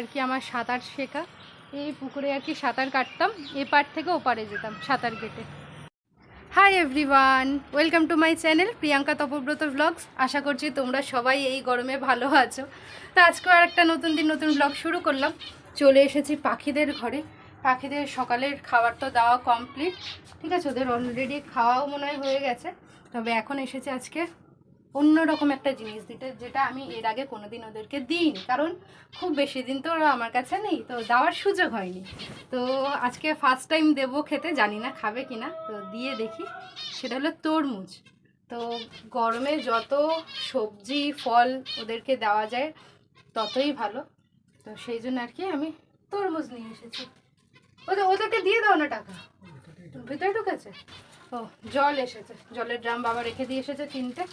আর কি আমার সাঁতার শেখা। এই পুকুরে আর কি সাঁতার কাটতাম, এপার থেকে ওপারে যেতাম সাঁতার কেটে। Hi everyone welcome to my channel Priyanka Tapabrata vlogs আশা করছি তোমরা সবাই এই গরমে ভালো আছো। তো আজকেও আর একটা নতুন দিন, নতুন ব্লগ শুরু করলাম। চলে এসেছি পাখিদের ঘরে। পাখিদের সকালের খাবার তো দেওয়া কমপ্লিট ঠিক আছে, ওদের অলরেডি খাওয়াও মনে হয় হয়ে গেছে। তবে এখন এসেছে আজকে অন্যরকম একটা জিনিস দিতে, যেটা আমি এর আগে কোনোদিন ওদেরকে দিইনি। কারণ খুব বেশি দিন তো ওরা আমার কাছে নেই, তো দেওয়ার সুযোগ হয়নি। তো আজকে ফার্স্ট টাইম দেবো খেতে, জানি না খাবে কি না তো দিয়ে দেখি। সেটা হলো তরমুজ। তো গরমে যত সবজি, ফল ওদেরকে দেওয়া যায়, ততই ভালো। তো সেই জন্য আর কি আমি তরমুজ নিয়ে এসেছি। ওদের, ওদেরকে দিয়ে দাও না টাকা। ভিতরে ঢুকেছে। ও, জল এসেছে। জলের ড্রাম বাবা রেখে দিয়ে এসেছে তিনটে।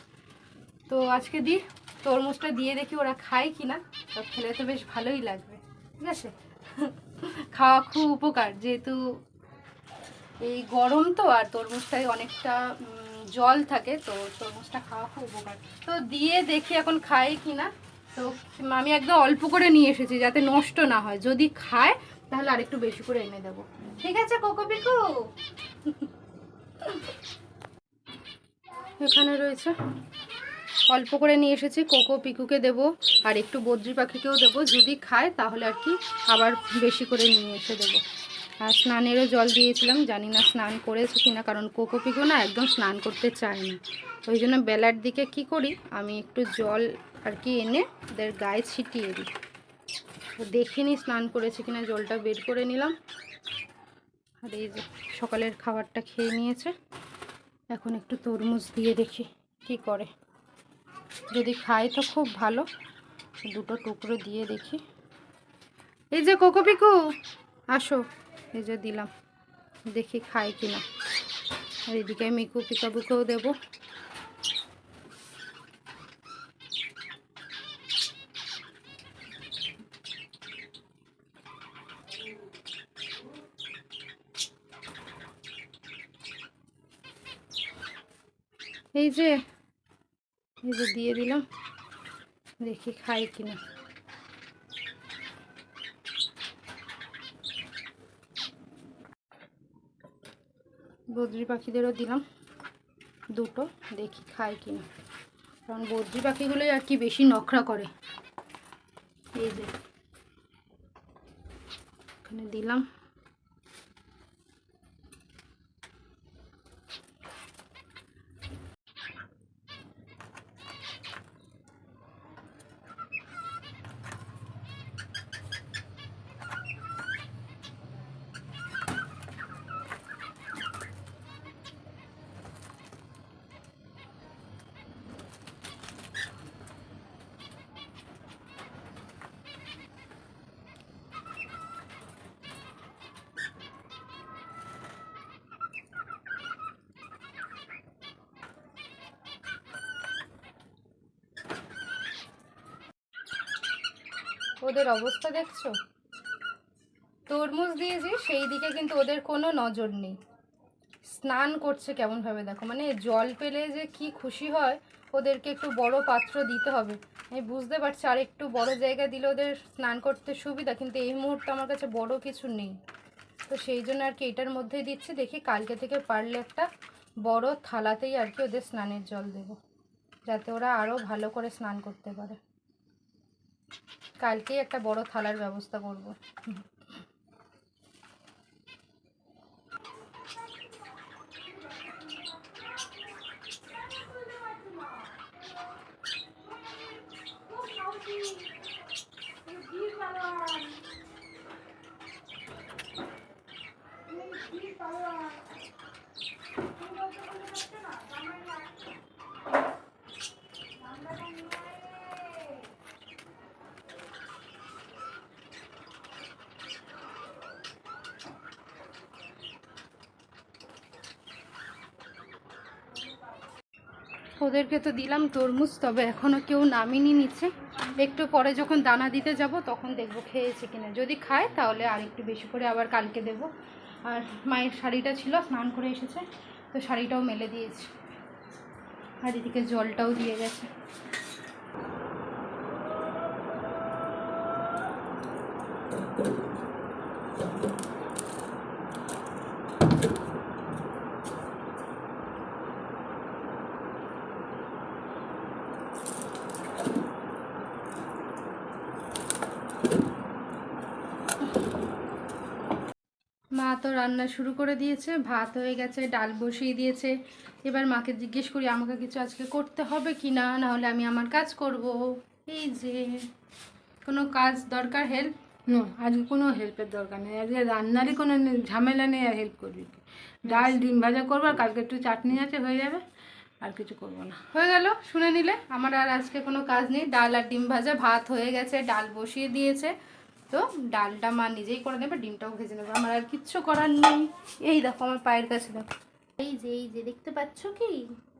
তো আজকে দিই তরমুজটা দিয়ে দেখি ওরা খায় কি না তো খেলে তো বেশ ভালোই লাগবে। ঠিক আছে? খাওয়া খুব উপকার, যেহেতু এই গরম তো, আর তরমুজটায় অনেকটা জল থাকে, তো তরমুজটা খাওয়া খুব উপকার। তো দিয়ে দেখি এখন খায় কি না তো আমি একদম অল্প করে নিয়ে এসেছি, যাতে নষ্ট না হয়। যদি খায়, তাহলে আরেকটু বেশি করে এনে দেবো। ঠিক আছে, কোকো পিকু? এখানে রয়েছে অল্প করে নিয়ে এসেছি, কোকো পিকুকে দেবো আর একটু বদ্রি পাখিকেও দেবো। যদি খায় তাহলে আর কি আবার বেশি করে নিয়ে এসে দেবো। আর স্নানেরও জল দিয়েছিলাম, জানি না স্নান করেছে কিনা, কারণ কোকো পিকু না একদম স্নান করতে চায় না। ওই জন্য বেলার দিকে কি করি, আমি একটু জল আর কি এনে ওদের গায়ে ছিটিয়ে দিই। দেখিনি স্নান করেছে কিনা, জলটা বের করে নিলাম। আর এই যে সকালের খাবারটা খেয়ে নিয়েছে। এখন একটু তরমুজ দিয়ে দেখি কি করে। যদি খায় তো খুব ভালো। দুটো টুকরো দিয়ে দেখি। এই যে কোকোপিকু আসো। এই যে দিলাম। দেখি খায় কিনা। আর এদিকে মিকু পিকাবুকেও দেবো। এই যে দিয়ে দিলাম দেখি খাই কিনা। বদ্রি পাখিদেরও দিলাম দুটো, দেখি খাই কিনা। কারণ বদ্রি পাখিগুলোই আর কি বেশি নখরা করে। এই যে, এখানে দিলাম। ওদের অবস্থা দেখছ? তরমুজ দিয়েছি সেই দিকে কিন্তু ওদের কোনো নজর নেই। স্নান করছে কেমনভাবে দেখো? মানে জল পেলে যে কি খুশি হয়, ওদেরকে একটু বড় পাত্র দিতে হবে। আমি বুঝতে পারছি, আর একটু বড় জায়গা দিলে ওদের স্নান করতে সুবিধা, কিন্তু এই মুহূর্তে আমার কাছে বড় কিছু নেই। তো সেই জন্য আর কি এটার মধ্যেই দিচ্ছি, দেখি কালকে থেকে পারলে একটা বড় থালাতেই আর কি ওদের স্নানের জল দেবো। যাতে ওরা আরও ভালো করে স্নান করতে পারে। কালকেই একটা বড় থালার ব্যবস্থা করব। ওদেরকে তো দিলাম তরমুজ, তবে এখনও কেউ নামিনি নিচে। একটু পরে যখন দানা দিতে যাব, তখন দেখব খেয়েছে কিনা। যদি খায়, তাহলে আর একটু বেশি করে আবার কালকে দেব। আর মায়ের শাড়িটা ছিল, স্নান করে এসেছে, তো শাড়িটাও মেলে দিয়েছি। আর এদিকে জলটাও দিয়ে গেছে। তো রান্না শুরু করে দিয়েছে। ভাত হয়ে গেছে ডাল বসিয়ে দিয়েছে। এবার মাকে জিজ্ঞেস করি আমাকে কিছু আজকে করতে হবে কি না? নাহলে আমি আমার কাজ করব। এই যে কোনো কাজ দরকার হেল্প নো আজকে কোনো হেল্পের দরকার নেই। আজকে রান্নারই কোনো ঝামেলা নেই আর হেল্প করবি। ডাল ডিম ভাজা করব আর কালকে একটু চাটনি আছে হয়ে যাবে। আর কিছু করব না। হয়ে গেল শুনে নিলে। আমার আর আজকে কোনো কাজ নেই। ডাল আর ডিম ভাজা ভাত হয়ে গেছে ডাল বসিয়ে দিয়েছে। তো ডালটা মা নিজেই করে নেবে, ডিমটাও ভেজে নেবে। আমার আর কিচ্ছু করার নেই। এই দেখো আমার পায়ের কাছে দেখো। এই যে এই যে, দেখতে পাচ্ছ কি?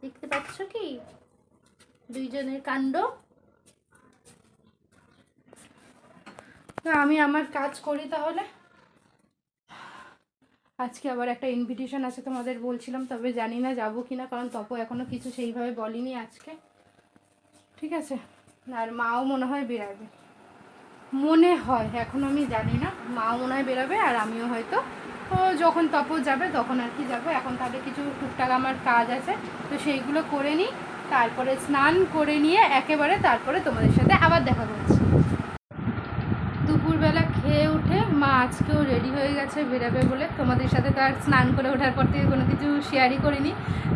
দেখতে পাচ্ছ কি? দুইজনের কাণ্ড। আমি আমার কাজ করি তাহলে। আজকে আবার একটা ইনভিটেশন আছে তোমাদের বলছিলাম, তবে জানি না যাব কি না কারণ তপু এখনও কিছু সেইভাবে বলিনি আজকে। ঠিক আছে? আর মাও মনে হয় বেরাবে। মনে হয়, এখন আমি জানি না। মা মনে হয় বেরোবে আর আমিও হয়তো। যখন তপ যাবে তখন আর কি যাব। এখন তাদের কিছু টুকটাক আমার কাজ আছে। তো সেইগুলো করে নিই। তারপরে স্নান করে নিয়ে একেবারে তারপরে তোমাদের সাথে আবার দেখা করছি দুপুরবেলা খেয়ে উঠে মা আজকেও রেডি হয়ে গেছে বেরাবে বলে। তোমাদের সাথে তো আর স্নান করে ওঠার পর থেকে কোনো কিছু শেয়ারই করিনি।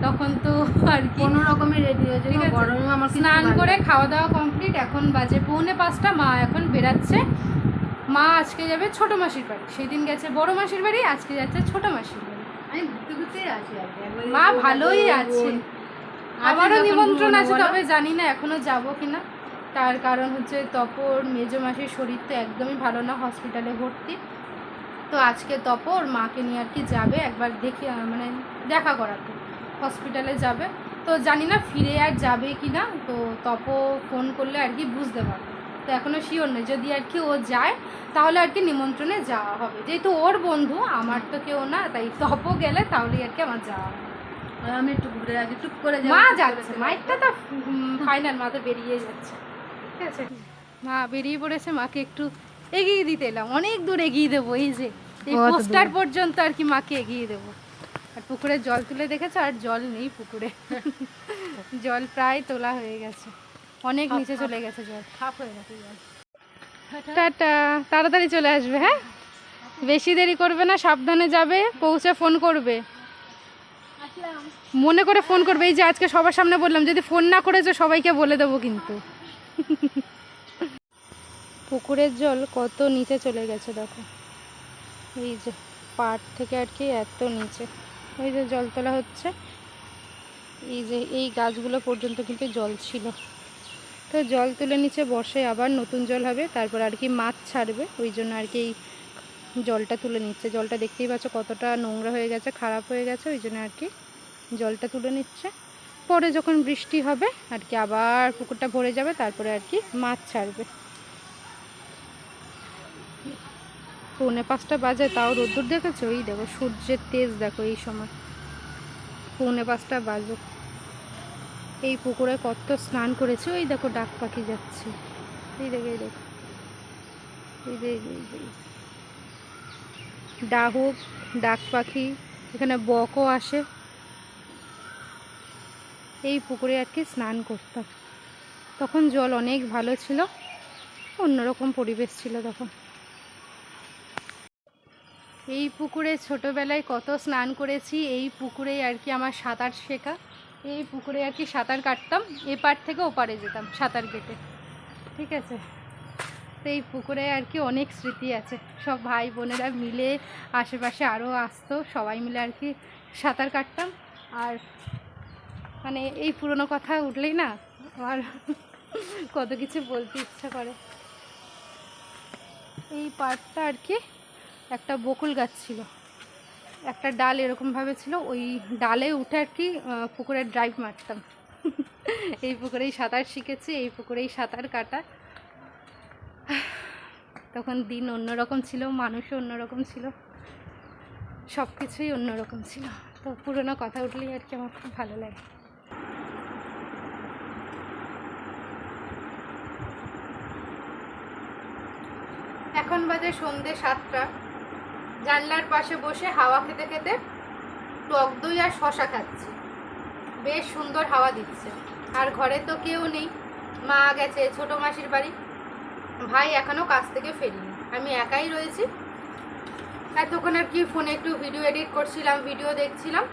তখন তো আর কি। কোনো রকমের রেডি হয়েছে। গরমে আমার স্নান করে খাওয়া দাওয়া কমপ্লিট এখন বাজে পৌনে পাঁচটা মা এখন বেরাচ্ছে। মা আজকে যাবে ছোট মাসির বাড়ি। সেদিন গেছে বড় মাসির বাড়ি আজকে যাচ্ছে ছোট মাসির বাড়ি। আমি ঘুরতে ঘুরতেই আছি। মা ভালোই আছে। বোন। আমারও নিমন্ত্রণ আছে তবে জানি না এখনও যাব কিনা। তার কারণ হচ্ছে তপর মেজো মাসির শরীর তো একদমই ভালো না হসপিটালে ভর্তি। তো আজকে তপর মাকে নিয়ে আর কি যাবে একবার দেখে মানে দেখা করাতে। হসপিটালে যাবে। তো জানি না ফিরে আর যাবে কি না তো তপ ফোন করলে আর কি বুঝতে পারবে। তো এখনও শিওর নেই যদি আর কি ও যায় তাহলে আর কি নিমন্ত্রণে যাওয়া হবে। যেহেতু ওর বন্ধু আমার তো কেউ না তাই তপ গেলে তাহলেই আর কি আমার যাওয়া হবে। আমি একটু ঘুরে আছি টুক করে যাব, মা যাচ্ছে। মাইকটা তো ফাইনাল মা তো বেরিয়ে যাচ্ছে। ঠিক আছে? মা বেরিয়ে পড়েছে মাকে একটু এগিয়ে দিতে এলাম। অনেক দূর এগিয়ে দেবো এই যে। এই পোস্টার পর্যন্ত আর কি মাকে এগিয়ে দেবো। আর পুকুরে জল তুলে দেখেছ? আর জল নেই পুকুরে। জল প্রায় তোলা হয়ে গেছে। অনেক নিচে চলে গেছে জল। সাফ হয়ে গেছে জল। টাটা। তাড়াতাড়ি চলে আসবে হ্যাঁ? বেশি দেরি করবে না সাবধানে যাবে পৌঁছে ফোন করবে। মনে করে ফোন করবে। এই যে আজকে সবার সামনে বললাম যদি ফোন না করেছ সবাইকে বলে দেবো কিন্তু। পুকুরের জল কত নিচে চলে গেছে দেখো। এই যে পাট থেকে আর কি এত নিচে। ওই যে জল তোলা হচ্ছে। এই যে এই গাছগুলো পর্যন্ত কিন্তু জল ছিল। তো জল তুলে নিচে বর্ষায় আবার নতুন জল হবে, তারপর আর কি মাছ ছাড়বে, ওই জন্য আর কি এই জলটা তুলে নিচ্ছে। জলটা দেখতেই পাচ্ছ কতটা নোংরা হয়ে গেছে, খারাপ হয়ে গেছে, ওই জন্য আর কি জলটা তুলে নিচ্ছে। পরে যখন বৃষ্টি হবে, আর কি আবার পুকুরটা ভরে যাবে, তারপরে আর কি মাছ ছাড়বে। পৌনে পাঁচটা বাজে, তাও রোদ্দুর দেখেছ? এই দেখো, সূর্যের তেজ দেখো এই সময়। পৌনে পাঁচটা বাজে। এই পুকুরে কত স্নান করেছে, ওই দেখো ডাক পাখি যাচ্ছে। এই দেখো এই দেখো। এই। ডাহুক ডাক পাখি, এখানে বকও আসে। এই পুকুরে আর কি স্নান করতাম। তখন জল অনেক ভালো ছিল, অন্যরকম পরিবেশ ছিল তখন। এই পুকুরে ছোটোবেলায় কত স্নান করেছি, এই পুকুরেই আর কি আমার সাঁতার শেখা। এই পুকুরে আর কি সাঁতার কাটতাম, এপার থেকে ওপারে যেতাম সাঁতার কেটে, ঠিক আছে? তো এই পুকুরে আর কি অনেক স্মৃতি আছে, সব ভাই বোনেরা মিলে আশেপাশে আরও আসতো, সবাই মিলে আর কি সাঁতার কাটতাম। আর মানে এই পুরনো কথা উঠলেই না আমার কত কিছু বলতে ইচ্ছা করে। এই পার্কটা আর কি একটা বকুল গাছ ছিল। একটা ডাল এরকমভাবে ছিল ওই ডালে উঠে আর কি আহ, পুকুরে ড্রাইভ মারতাম। এই পুকুরেই সাঁতার শিখেছি এই পুকুরেই সাঁতার কাটা। তখন দিন অন্যরকম ছিল মানুষও অন্যরকম ছিল সব কিছুই অন্যরকম ছিল। তো পুরোনো কথা উঠলেই আর কি আমার খুব ভালো লাগে। এখন বাজে সন্ধে সাতটা। জানলার পাশে বসে হাওয়া খেতে খেতে টক দই আর শশা খাচ্ছি। বেশ সুন্দর হাওয়া দিচ্ছে। আর ঘরে তো কেউ নেই। মা গেছে, ছোট মাসির বাড়ি। ভাই এখনও কাজ থেকে ফেরিনি। আমি একাই রয়েছি। এতক্ষণ আর কি, ফোনে একটু ভিডিও এডিট করছিলাম, ভিডিও দেখছিলাম।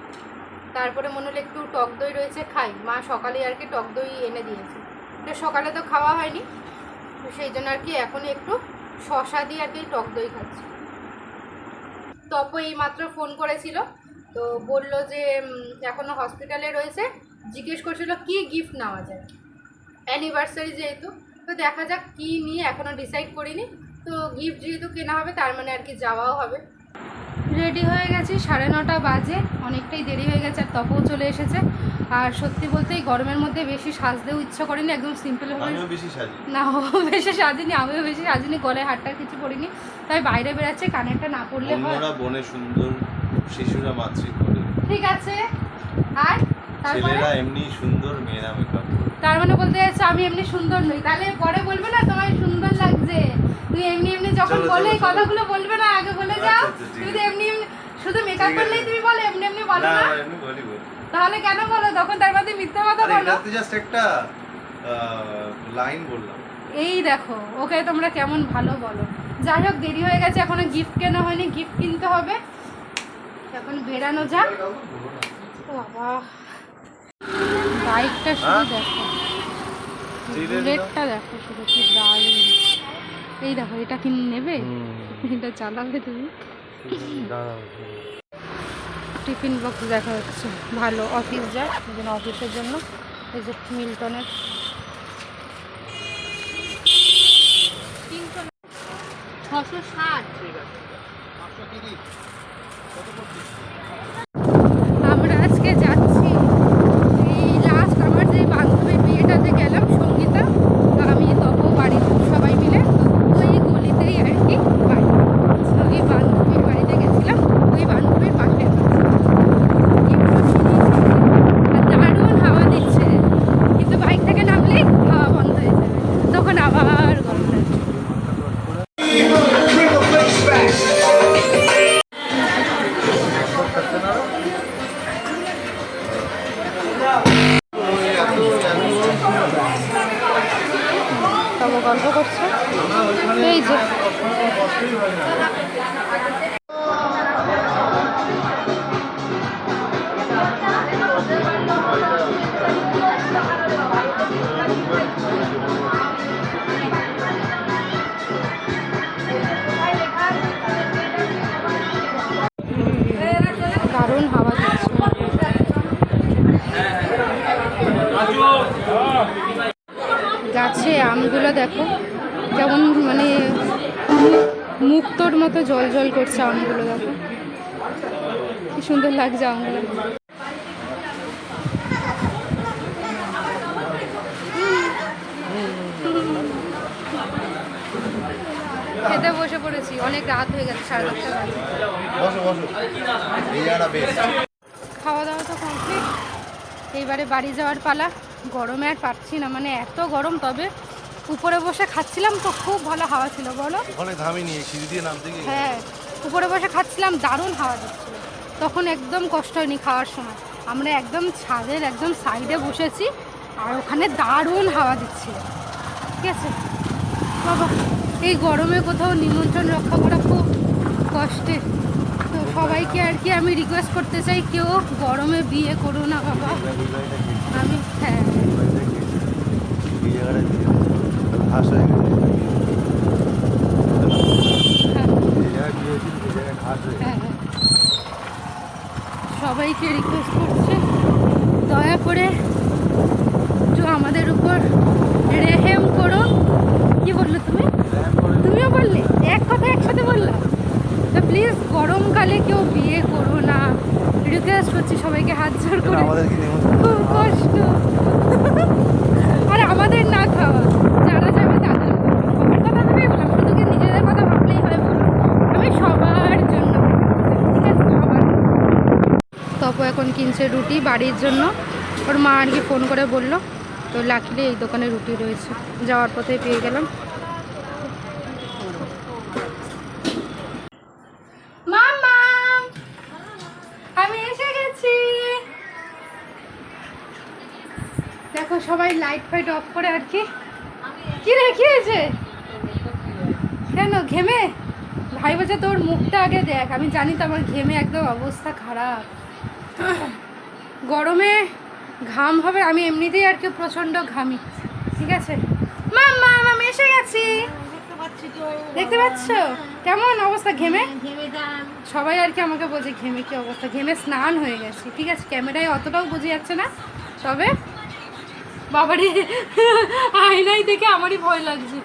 তারপরে মনে হলো একটু টক দই রয়েছে, খাই। মা সকালে আর কি টক দই এনে দিয়েছে। তো সকালে তো খাওয়া হয়নি। সেই জন্য আর কি এখন একটু শশা দিয়ে আর কি টক দই খাচ্ছি। তপ এই মাত্র ফোন করেছিল, তো বলল যে এখনও এখনও হসপিটালে রয়েছে। জিজ্ঞেস করছিল, কি গিফট নেওয়া যায়? অ্যানিভার্সারি যেহেতু, তো দেখা যাক কি নিয়ে এখনও ডিসাইড করিনি। তো গিফট যেহেতু কেনা হবে, তার মানে আর কি যাওয়াও হবে। রেডি হয়ে গেছি সাড়ে নটা বাজে অনেকটাই দেরি হয়ে গেছে আর তপও চলে এসেছে। আর সত্যি বলতে এই গরমের মধ্যে বেশি সাজতেও ইচ্ছা করিনি একদম সিম্পলভাবে আমিও না ও বেশি সাজিনি আমিও বেশি সাজিনি গলায় হাটটার কিছু পরিনি। তাই বাইরে বেরাচ্ছে কানেরটা না পড়লে হয়। বনে সুন্দর শিশুরা মাতৃ করে। ঠিক আছে আর ছেলেরা এমনি সুন্দর মেয়েরা মেকআপ তার মানে বলতে যাচ্ছে আমি এমনি সুন্দর নই। তাহলে পরে বলবে না তোমার সুন্দর লাগছে। তুই এমনি এমনি যখন বলে এই। কথাগুলো বলবে না আগে বলে যাও। আচ্ছা, আচ্ছা, তুমি তো এমনি এমনি- শুধু মেকআপ করলেই তুমি বলো এমনি এমনি বলো না তাহলে কেন বলো? তখন তার মধ্যে মিথ্যা কথা বলো। এটা তো জাস্ট একটা লাইন বললাম। এই দেখো ওকে তোমরা কেমন ভালো বলো। যাই হোক দেরি হয়ে গেছে এখনও গিফট কেনা হয়নি গিফট কিনতে হবে। এখন বেরানো যাক। বাবা। বাইকটা শুধু হ্যাঁ? দেখো। বুলেটটা দেখো শুধু কি দারুণ। এই দেখো এটা কি নেবে? এটা চালাবে তুমি। টিফিন বক্স দেখা যাচ্ছে। ভালো অফিস যায় জন্য অফিসের জন্য। এই যে মিল্টনের। ছশো ষাট। আমরা গল্প করছে। এই যে। আমগুলো দেখো কেমন মানে মুক্তোর মতো জল জল করছে আমগুলো দেখো। কি সুন্দর লাগছে আমগুলো খেতে বসে পড়েছি অনেক রাত হয়ে গেছে সাড়ে দশটা খাওয়া দাওয়া তো কমপ্লিট। এইবারে বাড়ি যাওয়ার পালা। গরমে আর পারছি না মানে এত গরম তবে। উপরে বসে খাচ্ছিলাম তো খুব ভালো হাওয়া ছিল বলো? ওখানে থামিনি এই সিঁড়ি দিয়ে নামতে গিয়ে হ্যাঁ উপরে বসে খাচ্ছিলাম দারুণ হাওয়া দিচ্ছিল। তখন একদম কষ্ট হয়নি খাওয়ার সময়। আমরা একদম ছাদের একদম সাইডে বসেছি আর ওখানে দারুণ হাওয়া দিচ্ছিল। ঠিক আছে? বাবা এই গরমে কোথাও নিমন্ত্রণ রক্ষা করা খুব কষ্টের তো সবাইকে আর কি আমি রিকোয়েস্ট করতে চাই কেউ গরমে বিয়ে করো না বাবা। আমি হ্যাঁ। ঘাস হয়ে গেছে সবাইকে রিকোয়েস্ট করছে দয়া করে একটু আমাদের উপর রেহেম করো। কি বলল তুমি? তুমিও বললে? এক কথা একসাথে বললাম তো প্লিজ গরমকালে কেউ বিয়ে করো না। রিকোয়েস্ট করছি সবাইকে হাত জোর করে। খুব কষ্ট। আর আমাদের না খাওয়া। আপু এখন কিনছে রুটি বাড়ির জন্য। ওর মা আর কি ফোন করে বলল, তো লাকিলে এই দোকানে রুটি রয়েছে। যাওয়ার পথে পেয়ে গেলাম। দেখো সবাই লাইট ফাইট অফ করে আর কি। কি রে কেন, ঘেমে? ভাই বলছে তোর মুখটা আগে দেখ, আমি জানি তো আমার ঘেমে একদম অবস্থা খারাপ। গরমে ঘাম হবে আমি এমনিতেই আর কি প্রচণ্ড ঘামি। ঠিক আছে? মাম্মা আমি এসে গেছি। দেখতে পাচ্ছ কেমন অবস্থা ঘেমে? সবাই আর কি আমাকে বলছে ঘেমে কি অবস্থা? ঘেমে স্নান হয়ে গেছে। ঠিক আছে ক্যামেরায় অতটাও বোঝা যাচ্ছে না তবে বাবারই আয়নাই দেখে আমারই ভয় লাগছে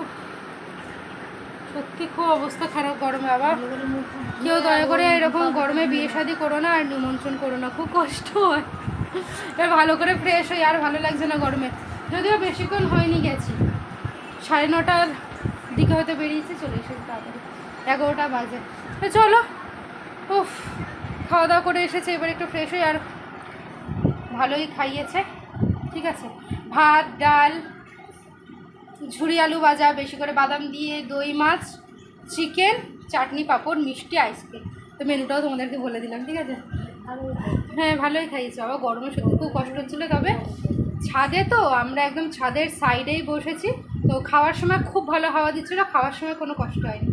উফ, সত্যি খুব অবস্থা খারাপ গরমে আবার কেউ দয়া করে এরকম গরমে বিয়ে শাদি করো না আর নিমন্ত্রণ করো না, খুব কষ্ট হয়। এবার ভালো করে ফ্রেশ হই, আর ভালো লাগছে না গরমে। যদিও বেশিক্ষণ হয়নি গেছি। সাড়ে নটার দিকে হয়তো বেরিয়েছি, চলে এসেছি তাড়াতাড়ি। এগারোটা বাজে। চলো। উফ খাওয়া দাওয়া করে এসেছে, এবার একটু ফ্রেশ হই, আর ভালোই খাইয়েছে। ঠিক আছে। ভাত, ডাল ঝুরি আলু ভাজা, বেশি করে বাদাম দিয়ে দই, মাছ চিকেন, চাটনি, পাঁপড়, মিষ্টি আইসক্রিম তো মেনুটাও তোমাদেরকে বলে দিলাম, ঠিক আছে? হ্যাঁ ভালোই খাইয়েছে। বাবা গরমে সত্যি খুব কষ্ট হচ্ছিল, তবে ছাদে তো আমরা একদম ছাদের সাইডেই বসেছি। তো খাওয়ার সময় খুব ভালো হাওয়া দিচ্ছিল, খাওয়ার সময় কোনো কষ্ট হয়নি।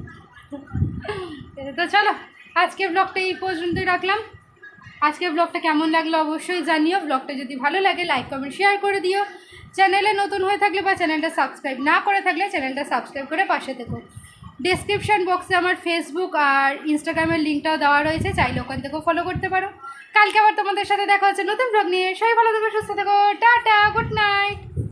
তো চলো আজকে ব্লগটা এই পর্যন্তই রাখলাম। আজকের ব্লগটা কেমন লাগল অবশ্যই জানিও। ব্লগটা যদি ভালো লাগে লাইক কমেন্ট শেয়ার করে দিও। চ্যানেলে নতুন হয়ে থাকলে বা চ্যানেলটা সাবস্ক্রাইব না করে থাকলে চ্যানেলটা সাবস্ক্রাইব করে পাশে থেকো। ডেসক্রিপশন বক্সে আমার ফেসবুক আর ইনস্টাগ্রামের লিঙ্কটাও দেওয়া রয়েছে, চাইলে ওখান থেকেও ফলো করতে পারো। কালকে আবার তোমাদের সাথে দেখা হচ্ছে নতুন ব্লগ নিয়ে। সবাই ভালো থেকো, সুস্থ থেকো, টাটা গুড নাইট